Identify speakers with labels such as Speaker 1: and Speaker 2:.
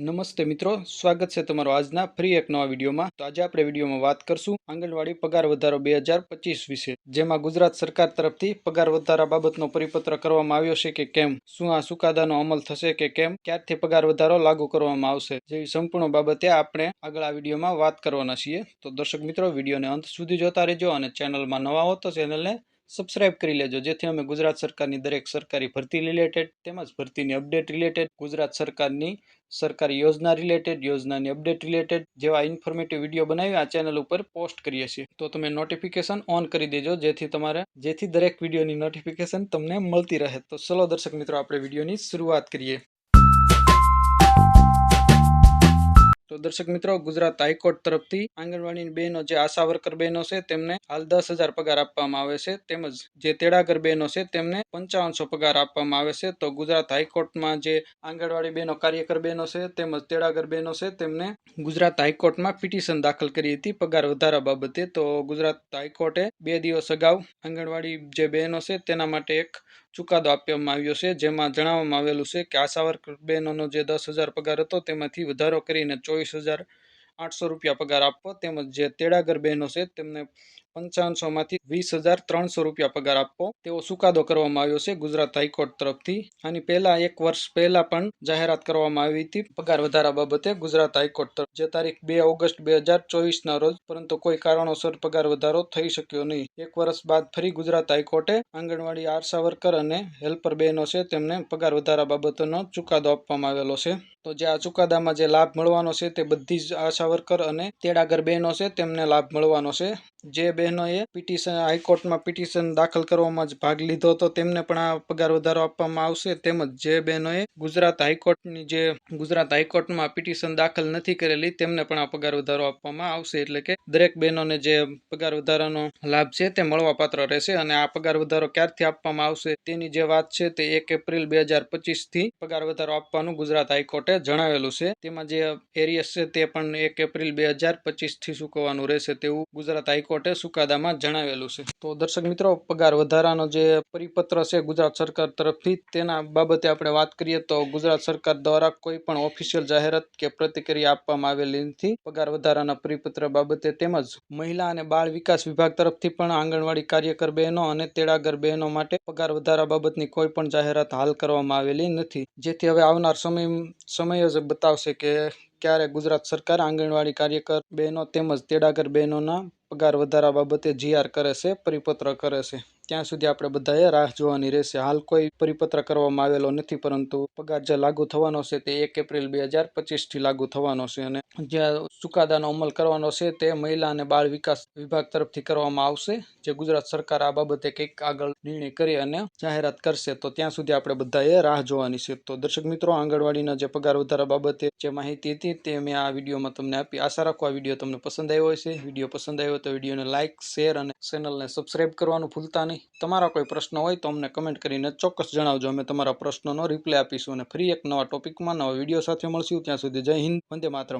Speaker 1: નમસ્તે મિત્રો, સ્વાગત છે તમારો આજના ફ્રી એક નવા વિડીયોમાં. તો આજે આપણે વિડીયોમાં વાત કરશું આંગણવાડી પગાર વધારો બે હજાર પચીસ વિશે. જેમાં ગુજરાત સરકાર તરફથી પગાર વધારા બાબતનો પરિપત્ર કરવામાં આવ્યો છે કે કેમ? શું આ ચુકાદાનો અમલ થશે કે કેમ? ક્યારથી પગાર વધારો લાગુ કરવામાં આવશે? જેવી સંપૂર્ણ બાબતે આપણે આગળ આ વિડીયોમાં વાત કરવાના છીએ. તો દર્શક મિત્રો, વિડીયોને અંત સુધી જોતા રહેજો અને ચેનલમાં નવા હો તો ચેનલને સબસ્ક્રાઇબ કરી લેજો. જેથી અમે ગુજરાત સરકારની દરેક સરકારી ભરતી રિલેટેડ તેમજ ભરતીની અપડેટ રિલેટેડ ગુજરાત સરકારની સરકારી યોજના રિલેટેડ યોજનાની અપડેટ રિલેટેડ જેવા ઇન્ફોર્મેટિવ વીડિયો બનાવી આ ચેનલ ઉપર પોસ્ટ કરીએ છીએ. તો તમે નોટિફિકેશન ઓન કરી દેજો. જેથી તમારે, જેથી દરેક વિડીયોની નોટિફિકેશન તમને મળતી રહે. તો ચલો દર્શક મિત્રો, આપણે વિડીયોની શરૂઆત કરીએ. દર્શક મિત્રો, ગુજરાત હાઈકોર્ટ તરફથી આંગણવાડીની બહેનો જે આશા વર્કર બહેનો છે, તેમને હાલ દસ હજાર પગાર આપવામાં આવે છે. તેમજ જે તેડાગર બહેનો છે, તેમને પંચાવનસો પગાર આપવામાં આવે છે. તો ગુજરાત હાઈકોર્ટમાં જે આંગણવાડી બહેનો, કાર્યકર બહેનો છે, તેમજ તેડાગર બહેનો છે, તેમને ગુજરાત હાઈકોર્ટમાં પિટિશન દાખલ કરી હતી પગાર વધારા બાબતે. તો ગુજરાત હાઈકોર્ટે બે દિવસ અગાઉ આંગણવાડી જે બહેનો છે, તેના માટે એક ચુકાદો આપવામાં આવ્યો છે, જેમાં જણાવવામાં આવેલું છે કે આશા બહેનોનો જે દસ હજાર પગાર હતો તેમાંથી વધારો કરીને ચોવીસ હજાર આઠસો રૂપિયા પગાર આપવો, તેમજ જે તેડાગર બહેનો છે તેમને પંચાવનસોમાંથી વીસ હજાર ત્રણસો રૂપિયા પગાર આપવો. તેવો ચુકાદો કરવામાં આવ્યો છે ગુજરાત હાઈકોર્ટ તરફથી. આની પહેલા એક વર્ષ પહેલા પણ જાહેરાત કરવામાં આવી હતી. પગાર વધારા બાબતે ગુજરાત હાઈકોર્ટ તરફ. જે તારીખ બે ઓગસ્ટ બે હજાર ચોવીસના રોજ. પરંતુ કોઈ કારણોસર પગાર વધારો થઈ શક્યો નહીં. એક વર્ષ બાદ ફરી ગુજરાત હાઈકોર્ટે આંગણવાડી આર વર્કર અને હેલ્પર બહેનો છે તેમને પગાર વધારા બાબતનો ચુકાદો આપવામાં આવેલો છે. તો જે આ ચુકાદામાં જે લાભ મળવાનો છે તે બધી જ આશા વર્કર અને તેડાગર બહેનો છે તેમને લાભ મળવાનો છે. જે બહેનોએ પિટિશન, હાઈકોર્ટમાં પિટિશન દાખલ કરવામાં જ ભાગ લીધો હતો. તેમને પણ આ પગાર વધારો આપવામાં આવશે. તેમજ જે બહેનોએ ગુજરાત હાઈકોર્ટની જે ગુજરાત હાઈકોર્ટમાં પિટિશન દાખલ નથી કરેલી, તેમને પણ આ પગાર વધારો આપવામાં આવશે. એટલે કે દરેક બહેનોને જે પગાર વધારાનો લાભ છે તે મળવાપાત્ર રહેશે અને આ પગાર વધારો ક્યારથી આપવામાં આવશે તેની જે વાત છે તે એક એપ્રિલ બે હજાર પચીસથી પગાર વધારો આપવાનું ગુજરાત હાઈકોર્ટે જણાવેલું છે. તેમાં જે એરિયસ છે તે પણ એક એપ્રિલ બે હજાર પચીસથી ચૂકવવાનું રહેશે તેવું ગુજરાત હાઈકોર્ટે ચુકાદામાં જણાવેલું છે. તો દર્શક મિત્રો, પગાર વધારાનો જે પરિપત્ર છે ગુજરાત સરકાર તરફથી, તેના બાબતે આપણે વાત કરીએ તો ગુજરાત સરકાર દ્વારા કોઈ પણ ઓફિશિયલ જાહેરાત કે પ્રતિક્રિયા આપવામાં આવેલી નથી. પગાર વધારાના પરિપત્ર બાબતે તેમજ મહિલા અને બાળ વિકાસ વિભાગ તરફથી પણ આંગણવાડી કાર્યકર બહેનો અને તેડાગર બહેનો માટે પગાર વધારા બાબતની કોઈ પણ જાહેરાત હાલ કરવામાં આવેલી નથી. જેથી હવે આવનાર સમય સમય જ બતાવશે કે ક્યારે ગુજરાત સરકાર આંગણવાડી કાર્યકર બહેનો તેમજ તેડાગર બહેનોના પગાર વધારા બાબતે જીઆર કરે છે, પરિપત્ર કરે છે. ત્યાં સુધી આપણે બધાએ રાહ જોવાની રહેશે. હાલ કોઈ પરિપત્ર કરવામાં આવેલો નથી, પરંતુ પગાર જે લાગુ થવાનો છે તે એક એપ્રિલ બે હજાર પચીસથી લાગુ થવાનો છે અને જે ચુકાદાનો અમલ કરવાનો છે તે મહિલા અને બાળ વિકાસ વિભાગ તરફથી કરવામાં આવશે. જે ગુજરાત સરકાર આ બાબતે કંઈક આગળ નિર્ણય કરી અને જાહેરાત કરશે, તો ત્યાં સુધી આપણે બધાએ રાહ જોવાની છે. તો દર્શક મિત્રો, આંગણવાડીના જે પગાર વધારા બાબતે જે માહિતી હતી તે મેં આ વિડીયોમાં તમને આપી. આશા રાખો આ વીડિયો તમને પસંદ આવ્યો હશે. વીડિયો પસંદ આવ્યો તો વિડીયોને લાઇક શેર અને ચેનલને સબસ્ક્રાઇબ કરવાનું ભૂલતા તમારા કોઈ પ્રશ્ન હોય તો અમને કમેન્ટ કરીને ચોક્કસ જણાવજો. અમે તમારા પ્રશ્નોનો રિપ્લાય આપીશું અને ફરી એક નવા ટોપિકમાં નવા વીડિયો સાથે મળશું. ત્યાં સુધી જય હિન્દ, વંદે માતરમ.